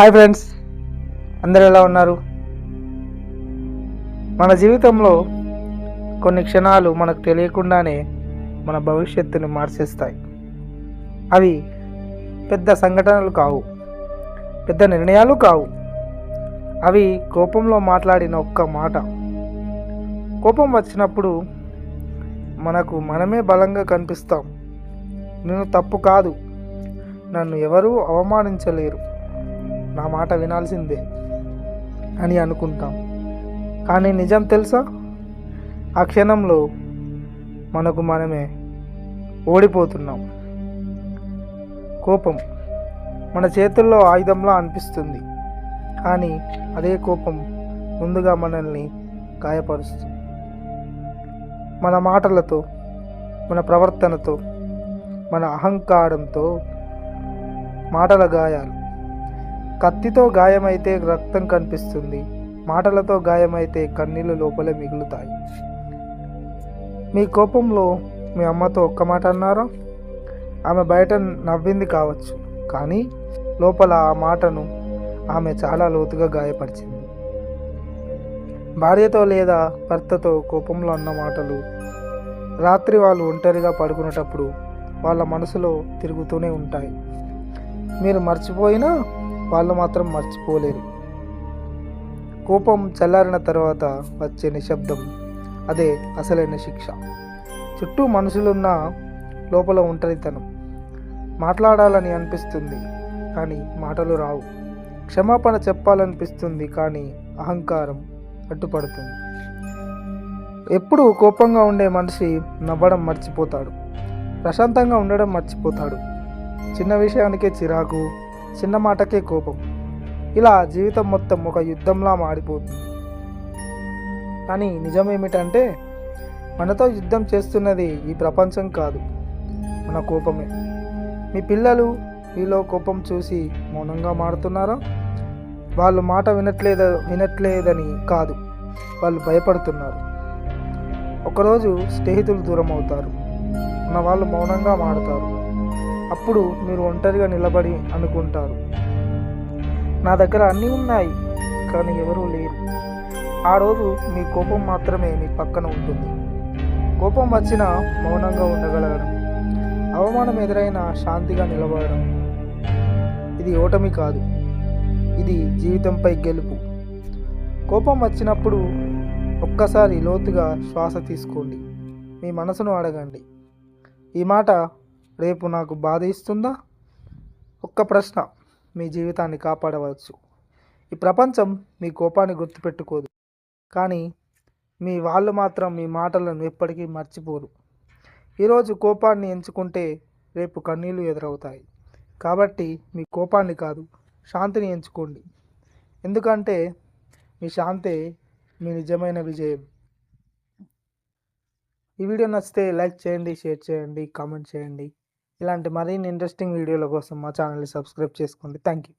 Hi friends అందరు ఎలా ఉన్నారు? మన జీవితంలో కొన్ని క్షణాలు మనకు తెలియకుండానే మన భవిష్యత్తుని మార్చేస్తాయి. అవి పెద్ద సంఘటనలు కావు పెద్ద నిర్ణయాలు కావు. అవి కోపంలో మాట్లాడిన ఒక్క మాట. కోపం వచ్చినప్పుడు మనకు మనమే బలంగా కనిపిస్తాం. నేను తప్పు కాదు. నన్ను ఎవరూ అవమానించలేరు. నా మాట వినాల్సిందే అని అనుకుంటాం. కానీ నిజం తెలుసా? ఆ క్షణంలో మనకు మనమే ఓడిపోతున్నాం. కోపం మన చేతుల్లో ఆయుధంలా అనిపిస్తుంది. కానీ అదే కోపం ముందుగా మనల్ని గాయపరుస్తుంది. మన మాటలతో మన ప్రవర్తనతో మన అహంకారంతో మాటల గాయాలు కత్తితో గాయమైతే రక్తం కనిపిస్తుంది మాటలతో గాయమైతే కన్నీళ్ళు లోపలే మిగులుతాయి. మీ కోపంలో మీ అమ్మతో ఒక్క మాట అన్నారా? ఆమె బయట నవ్వింది కావచ్చు కానీ లోపల ఆ మాటను ఆమె చాలా లోతుగా గాయపరిచింది. భార్యతో లేదా భర్తతో కోపంలో అన్న మాటలు రాత్రి వాళ్ళు ఒంటరిగా పడుకునేటప్పుడు వాళ్ళ మనసులో తిరుగుతూనే ఉంటాయి. మీరు మర్చిపోయినా వాళ్ళు మాత్రం మర్చిపోలేరు కోపం చల్లారిన తర్వాత వచ్చే నిశ్శబ్దం అదే అసలైన శిక్ష. చుట్టూ మనుషులున్న లోపల ఒంటరితనం. మాట్లాడాలని అనిపిస్తుంది కానీ మాటలు రావు. క్షమాపణ చెప్పాలనిపిస్తుంది కానీ అహంకారం అడ్డుపడుతుంది. ఎప్పుడు కోపంగా ఉండే మనిషి నవ్వడం మర్చిపోతాడు. ప్రశాంతంగా ఉండడం మర్చిపోతాడు. చిన్న విషయానికే చిరాకు చిన్న మాటకే కోపం. ఇలా జీవితం మొత్తం ఒక యుద్ధంలా మారిపోతుంది. కానీ నిజం ఏమిటంటే మనతో యుద్ధం చేస్తున్నది ఈ ప్రపంచం కాదు. మన కోపమే. మీ పిల్లలు మీలో కోపం చూసి మౌనంగా మారుతున్నారా? వాళ్ళు మాట వినట్లేద వినట్లేదని కాదు. వాళ్ళు భయపడుతున్నారు. ఒకరోజు స్నేహితులు దూరం అవుతారు మన వాళ్ళు మౌనంగా మారుతారు. అప్పుడు మీరు ఒంటరిగా నిలబడి అనుకుంటారు. నా దగ్గర అన్నీ ఉన్నాయి కానీ ఎవరూ లేరు. ఆ రోజు మీ కోపం మాత్రమే మీ పక్కన ఉంటుంది. కోపం వచ్చినా మౌనంగా ఉండగలగడం అవమానం ఎదురైనా శాంతిగా నిలబడడం. ఇది ఓటమి కాదు ఇది జీవితంపై గెలుపు. కోపం వచ్చినప్పుడు ఒక్కసారి లోతుగా శ్వాస తీసుకోండి. మీ మనసును అడగండి. ఈ మాట రేపు నాకు బాధ ఇస్తుందా? ఒక్క ప్రశ్న మీ జీవితాన్ని కాపాడవచ్చు. ఈ ప్రపంచం మీ కోపాన్ని గుర్తుపెట్టుకోదు. కానీ మీ వాళ్ళు మాత్రం మీ మాటలను ఎప్పటికీ మర్చిపోరు. ఈరోజు కోపాన్ని ఎంచుకుంటే రేపు కన్నీళ్ళు ఎదురవుతాయి. కాబట్టి మీ కోపాన్ని కాదు శాంతిని ఎంచుకోండి. ఎందుకంటే మీ శాంతే మీ నిజమైన విజయం. ఈ వీడియో నచ్చితే లైక్ చేయండి షేర్ చేయండి కామెంట్ చేయండి. ఇలాంటి మరిన్ని ఇంట్రెస్టింగ్ వీడియోల కోసం మా ఛానల్ని సబ్స్క్రైబ్ చేసుకోండి. Thank you